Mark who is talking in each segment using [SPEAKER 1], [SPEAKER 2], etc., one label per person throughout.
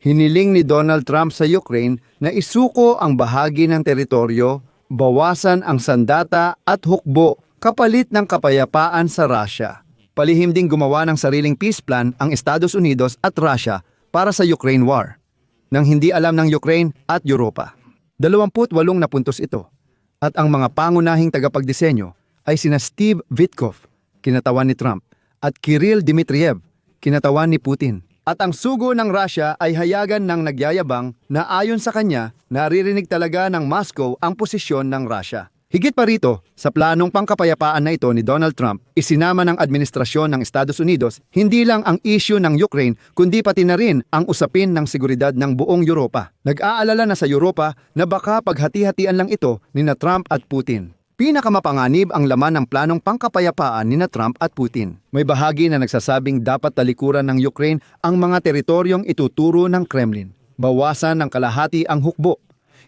[SPEAKER 1] Hiniling ni Donald Trump sa Ukraine na isuko ang bahagi ng teritoryo, bawasan ang sandata at hukbo kapalit ng kapayapaan sa Russia. Palihim ding gumawa ng sariling peace plan ang Estados Unidos at Russia para sa Ukraine War, nang hindi alam ng Ukraine at Europa. 28 na puntos ito. At ang mga pangunahing tagapagdisenyo ay sina Steve Witkoff, kinatawan ni Trump, at Kirill Dmitriev, kinatawan ni Putin. At ang sugo ng Russia ay hayagan ng nagyayabang na ayon sa kanya, naririnig talaga ng Moscow ang posisyon ng Russia. Higit pa rito, sa planong pangkapayapaan na ito ni Donald Trump, isinama ng administrasyon ng Estados Unidos hindi lang ang issue ng Ukraine kundi pati na rin ang usapin ng seguridad ng buong Europa. Nag-aalala na sa Europa na baka paghati-hatian lang ito ni na Trump at Putin. Pinakamapanganib ang laman ng planong pangkapayapaan ni na Trump at Putin. May bahagi na nagsasabing dapat talikuran ng Ukraine ang mga teritoryong ituturo ng Kremlin. Bawasan ng kalahati ang hukbo.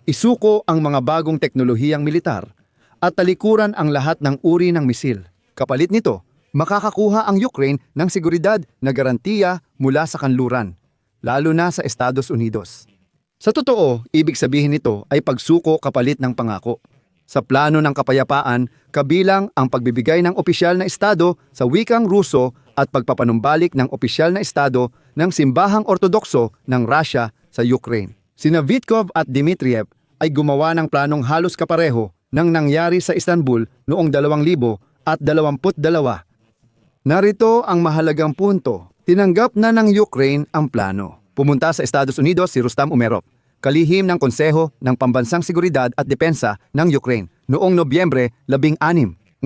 [SPEAKER 1] Isuko ang mga bagong teknolohiyang militar at talikuran ang lahat ng uri ng misil. Kapalit nito, makakakuha ang Ukraine ng seguridad na garantiya mula sa kanluran, lalo na sa Estados Unidos. Sa totoo, ibig sabihin nito ay pagsuko kapalit ng pangako. Sa plano ng kapayapaan, kabilang ang pagbibigay ng opisyal na estado sa wikang Ruso at pagpapanumbalik ng opisyal na estado ng simbahang ortodokso ng Russia sa Ukraine. Sina Vitkov at Dmitriev ay gumawa ng planong halos kapareho ng nangyari sa Istanbul noong 2022. Narito ang mahalagang punto. Tinanggap na ng Ukraine ang plano. Pumunta sa Estados Unidos si Rustam Umerov, kalihim ng Konseho ng Pambansang Seguridad at Depensa ng Ukraine noong Nobyembre 16.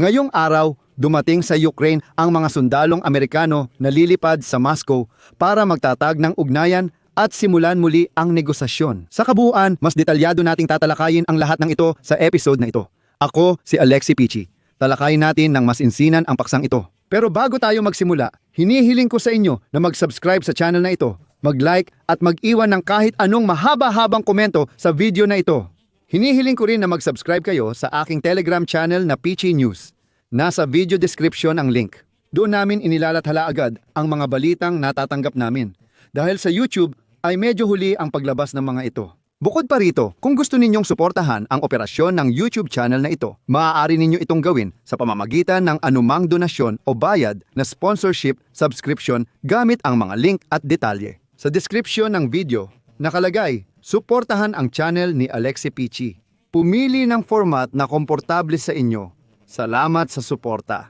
[SPEAKER 1] Ngayong araw, dumating sa Ukraine ang mga sundalong Amerikano na lilipad sa Moscow para magtatag ng ugnayan at simulan muli ang negosasyon. Sa kabuuan, mas detalyado nating tatalakayin ang lahat ng ito sa episode na ito. Ako si Alexi Pichi. Talakayin natin ng mas insinan ang paksang ito. Pero bago tayo magsimula, hinihiling ko sa inyo na mag-subscribe sa channel na ito, mag-like at mag-iwan ng kahit anong mahaba-habang komento sa video na ito. Hinihiling ko rin na mag-subscribe kayo sa aking Telegram channel na Pichi News. Nasa video description ang link. Doon namin inilalathala agad ang mga balitang natatanggap namin. Dahil sa YouTube ay medyo huli ang paglabas ng mga ito. Bukod pa rito, kung gusto ninyong suportahan ang operasyon ng YouTube channel na ito, maaari ninyo itong gawin sa pamamagitan ng anumang donasyon o bayad na sponsorship subscription gamit ang mga link at detalye. Sa description ng video, nakalagay, suportahan ang channel ni Alexi Pichi. Pumili ng format na komportable sa inyo. Salamat sa suporta.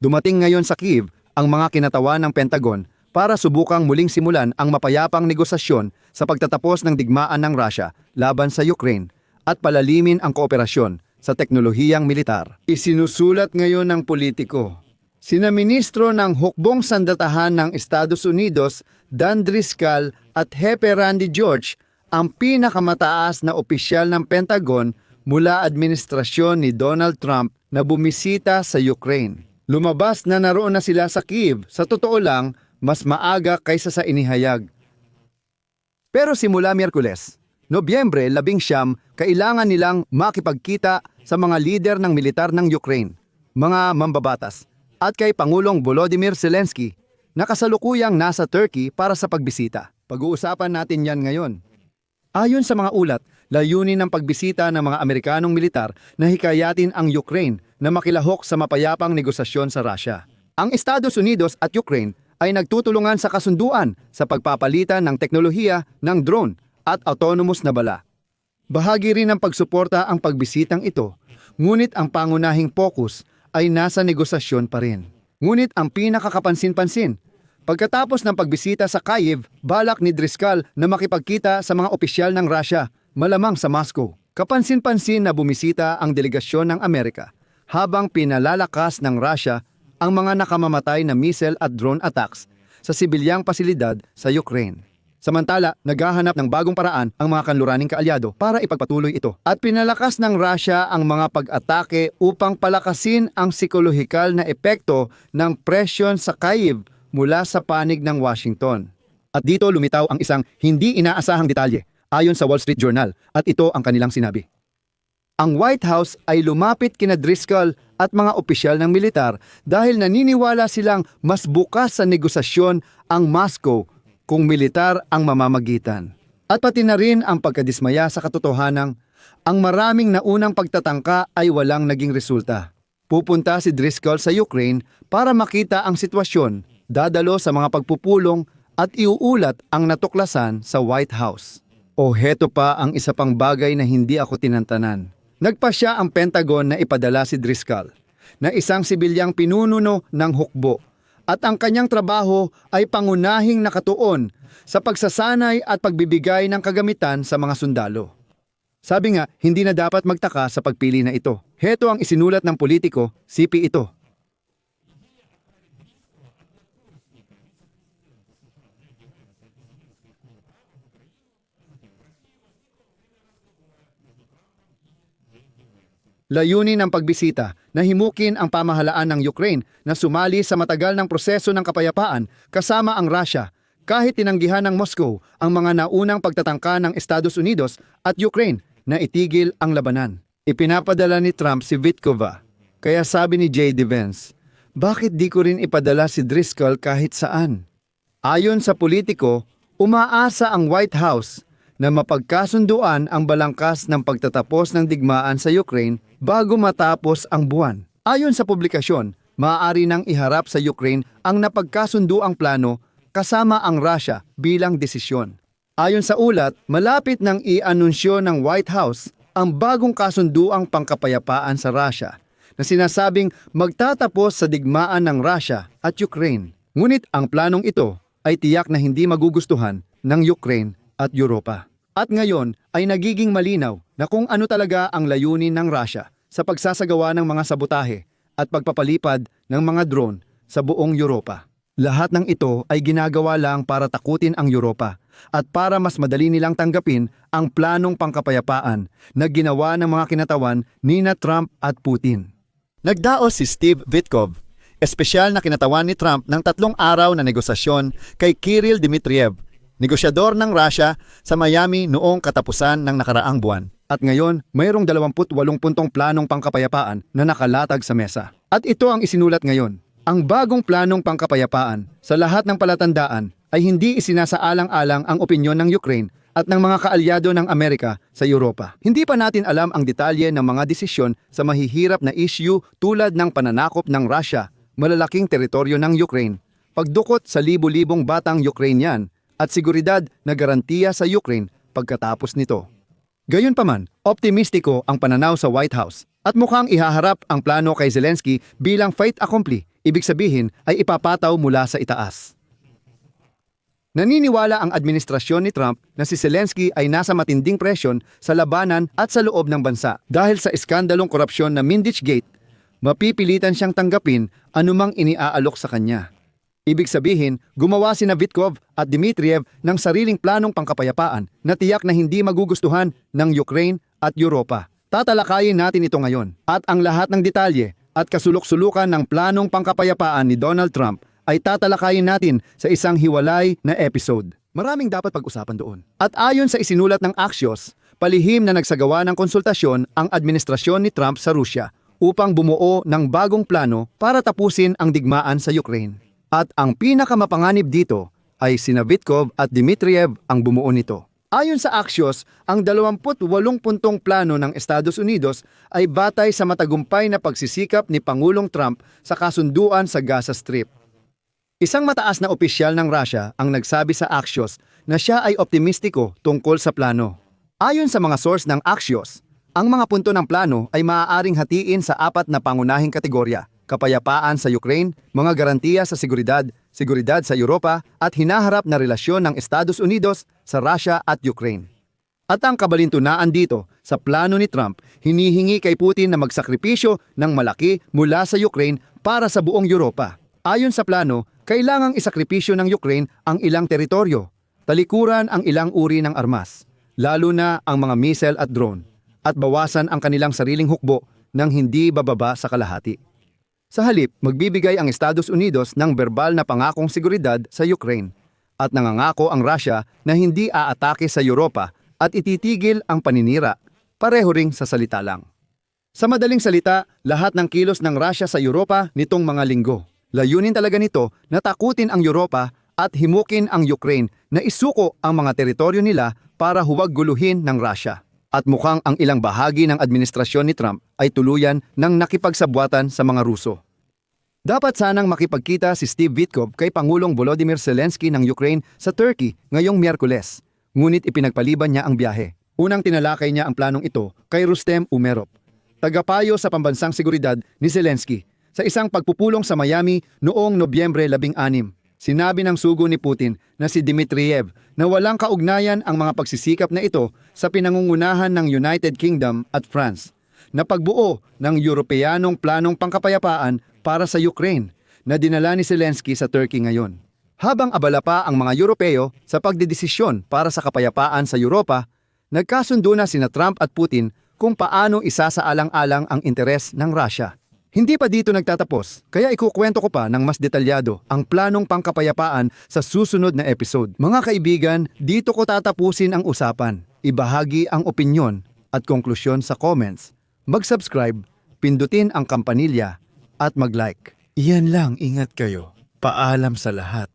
[SPEAKER 1] Dumating ngayon sa Kiev ang mga kinatawan ng Pentagon para subukang muling simulan ang mapayapang negosasyon sa pagtatapos ng digmaan ng Russia laban sa Ukraine at palalimin ang kooperasyon sa teknolohiyang militar. Isinusulat ngayon ng politiko. Sina Ministro ng Hukbong Sandatahan ng Estados Unidos, Dan Driscoll at Hepe Randy George ang pinakamataas na opisyal ng Pentagon mula administrasyon ni Donald Trump na bumisita sa Ukraine. Lumabas na naroon na sila sa Kiev. Sa totoo lang, mas maaga kaysa sa inihayag. Pero simula Miyerkules, Nobyembre 11, kailangan nilang makipagkita sa mga lider ng militar ng Ukraine, mga mambabatas, at kay Pangulong Volodymyr Zelensky na kasalukuyang nasa Turkey para sa pagbisita. Pag-uusapan natin yan ngayon. Ayon sa mga ulat, layunin ng pagbisita ng mga Amerikanong militar na hikayatin ang Ukraine na makilahok sa mapayapang negosasyon sa Russia. Ang Estados Unidos at Ukraine ay nagtutulungan sa kasunduan sa pagpapalitan ng teknolohiya ng drone at autonomous na bala. Bahagi rin ng pagsuporta ang pagbisitang ito, ngunit ang pangunahing focus ay nasa negosasyon pa rin. Ngunit ang pinakakapansin-pansin, pagkatapos ng pagbisita sa Kyiv, balak ni Driscoll na makipagkita sa mga opisyal ng Russia, malamang sa Moscow. Kapansin-pansin na bumisita ang delegasyon ng Amerika habang pinalalakas ng Russia ang mga nakamamatay na missile at drone attacks sa sibilyang pasilidad sa Ukraine. Samantala, naghahanap ng bagong paraan ang mga kanluraning kaalyado para ipagpatuloy ito. At pinalakas ng Russia ang mga pag-atake upang palakasin ang psikolohikal na epekto ng presyon sa Kyiv mula sa panig ng Washington. At dito lumitaw ang isang hindi inaasahang detalye ayon sa Wall Street Journal at ito ang kanilang sinabi. Ang White House ay lumapit kina Driscoll at mga opisyal ng militar dahil naniniwala silang mas bukas sa negosasyon ang Moscow kung militar ang mamamagitan. At pati na rin ang pagkadismaya sa katotohanang ang maraming naunang pagtatangka ay walang naging resulta. Pupunta si Driscoll sa Ukraine para makita ang sitwasyon, dadalo sa mga pagpupulong at iuulat ang natuklasan sa White House. O heto pa ang isa pang bagay na hindi ako tinantanan. Nagpa siya ang Pentagon na ipadala si Driscoll na isang sibilyang pinununo ng hukbo at ang kanyang trabaho ay pangunahing nakatuon sa pagsasanay at pagbibigay ng kagamitan sa mga sundalo. Sabi nga, hindi na dapat magtaka sa pagpili na ito. Heto ang isinulat ng politiko, CP ito. Layunin ng pagbisita na himukin ang pamahalaan ng Ukraine na sumali sa matagal ng proseso ng kapayapaan kasama ang Russia kahit tinanggihan ng Moscow ang mga naunang pagtatangka ng Estados Unidos at Ukraine na itigil ang labanan. Ipinapadala ni Trump si Vitkova. Kaya sabi ni J.D. Vance, bakit di ko rin ipadala si Driscoll kahit saan? Ayon sa politiko, umaasa ang White House na mapagkasunduan ang balangkas ng pagtatapos ng digmaan sa Ukraine bago matapos ang buwan. Ayon sa publikasyon, maaari nang iharap sa Ukraine ang napagkasunduang plano kasama ang Russia bilang desisyon. Ayon sa ulat, malapit nang i-anunsyo ng White House ang bagong kasunduang pangkapayapaan sa Russia na sinasabing magtatapos sa digmaan ng Russia at Ukraine. Ngunit ang planong ito ay tiyak na hindi magugustuhan ng Ukraine at Europa. At ngayon ay nagiging malinaw na kung ano talaga ang layunin ng Russia sa pagsasagawa ng mga sabotahe at pagpapalipad ng mga drone sa buong Europa. Lahat ng ito ay ginagawa lang para takutin ang Europa at para mas madali nilang tanggapin ang planong pangkapayapaan na ginawa ng mga kinatawan ni na Trump at Putin. Nagdaos si Steve Vitkov, espesyal na kinatawan ni Trump ng tatlong araw na negosasyon kay Kirill Dmitriev, negosyador ng Russia sa Miami noong katapusan ng nakaraang buwan. At ngayon, mayroong 28 puntong planong pangkapayapaan na nakalatag sa mesa. At ito ang isinulat ngayon. Ang bagong planong pangkapayapaan sa lahat ng palatandaan ay hindi isinasaalang-alang ang opinyon ng Ukraine at ng mga kaalyado ng Amerika sa Europa. Hindi pa natin alam ang detalye ng mga desisyon sa mahihirap na issue tulad ng pananakop ng Russia, malalaking teritoryo ng Ukraine, pagdukot sa libu-libong batang Ukrainian at seguridad na garantiya sa Ukraine pagkatapos nito. Gayunpaman, optimistiko ang pananaw sa White House at mukhang ihaharap ang plano kay Zelensky bilang fait accompli, ibig sabihin ay ipapataw mula sa itaas. Naniniwala ang administrasyon ni Trump na si Zelensky ay nasa matinding presyon sa labanan at sa loob ng bansa dahil sa iskandalong korupsyon na Mindich Gate, mapipilitan siyang tanggapin anumang iniaalok sa kanya. Ibig sabihin, gumawa si Vitkov at Dmitriev ng sariling planong pangkapayapaan na tiyak na hindi magugustuhan ng Ukraine at Europa. Tatalakayin natin ito ngayon at ang lahat ng detalye at kasulok-sulukan ng planong pangkapayapaan ni Donald Trump ay tatalakayin natin sa isang hiwalay na episode. Maraming dapat pag-usapan doon. At ayon sa isinulat ng Axios, palihim na nagsagawa ng konsultasyon ang administrasyon ni Trump sa Rusya upang bumuo ng bagong plano para tapusin ang digmaan sa Ukraine. At ang pinakamapanganib dito ay sina Vitkov at Dmitriev ang bumuo nito. Ayon sa Axios, ang 28 puntong plano ng Estados Unidos ay batay sa matagumpay na pagsisikap ni Pangulong Trump sa kasunduan sa Gaza Strip. Isang mataas na opisyal ng Russia ang nagsabi sa Axios na siya ay optimistiko tungkol sa plano. Ayon sa mga source ng Axios, ang mga punto ng plano ay maaaring hatiin sa apat na pangunahing kategorya. Kapayapaan sa Ukraine, mga garantiya sa seguridad, seguridad sa Europa at hinaharap na relasyon ng Estados Unidos sa Russia at Ukraine. At ang kabalintunaan dito, sa plano ni Trump, hinihingi kay Putin na magsakripisyo ng malaki mula sa Ukraine para sa buong Europa. Ayon sa plano, kailangang isakripisyo ng Ukraine ang ilang teritoryo, talikuran ang ilang uri ng armas, lalo na ang mga missile at drone, at bawasan ang kanilang sariling hukbo ng hindi bababa sa kalahati. Sa halip, magbibigay ang Estados Unidos ng verbal na pangakong seguridad sa Ukraine at nangangako ang Russia na hindi aatake sa Europa at ititigil ang paninira, pareho ring sa salita lang. Sa madaling salita, lahat ng kilos ng Russia sa Europa nitong mga linggo. Layunin talaga nito na takutin ang Europa at himukin ang Ukraine na isuko ang mga teritoryo nila para huwag guluhin ng Russia. At mukhang ang ilang bahagi ng administrasyon ni Trump ay tuluyan ng nakipagsabwatan sa mga Ruso. Dapat sanang makipagkita si Steve Witkoff kay Pangulong Volodymyr Zelensky ng Ukraine sa Turkey ngayong Miyerkules, ngunit ipinagpaliban niya ang biyahe. Unang tinalakay niya ang planong ito kay Rustem Umerov, tagapayo sa pambansang seguridad ni Zelensky, sa isang pagpupulong sa Miami noong Nobyembre 16. Sinabi ng sugo ni Putin na si Dmitriev na walang kaugnayan ang mga pagsisikap na ito sa pinangungunahan ng United Kingdom at France na pagbuo ng Europeanong planong pangkapayapaan para sa Ukraine na dinala ni Zelensky sa Turkey ngayon. Habang abala pa ang mga Europeo sa pagdedesisyon para sa kapayapaan sa Europa, nagkasundo na sina Trump at Putin kung paano isasaalang-alang ang interes ng Russia. Hindi pa dito nagtatapos, kaya ikukwento ko pa ng mas detalyado ang planong pangkapayapaan sa susunod na episode. Mga kaibigan, dito ko tatapusin ang usapan. Ibahagi ang opinyon at konklusyon sa comments. Mag-subscribe, pindutin ang kampanilya, at mag-like.
[SPEAKER 2] Iyan lang, ingat kayo. Paalam sa lahat.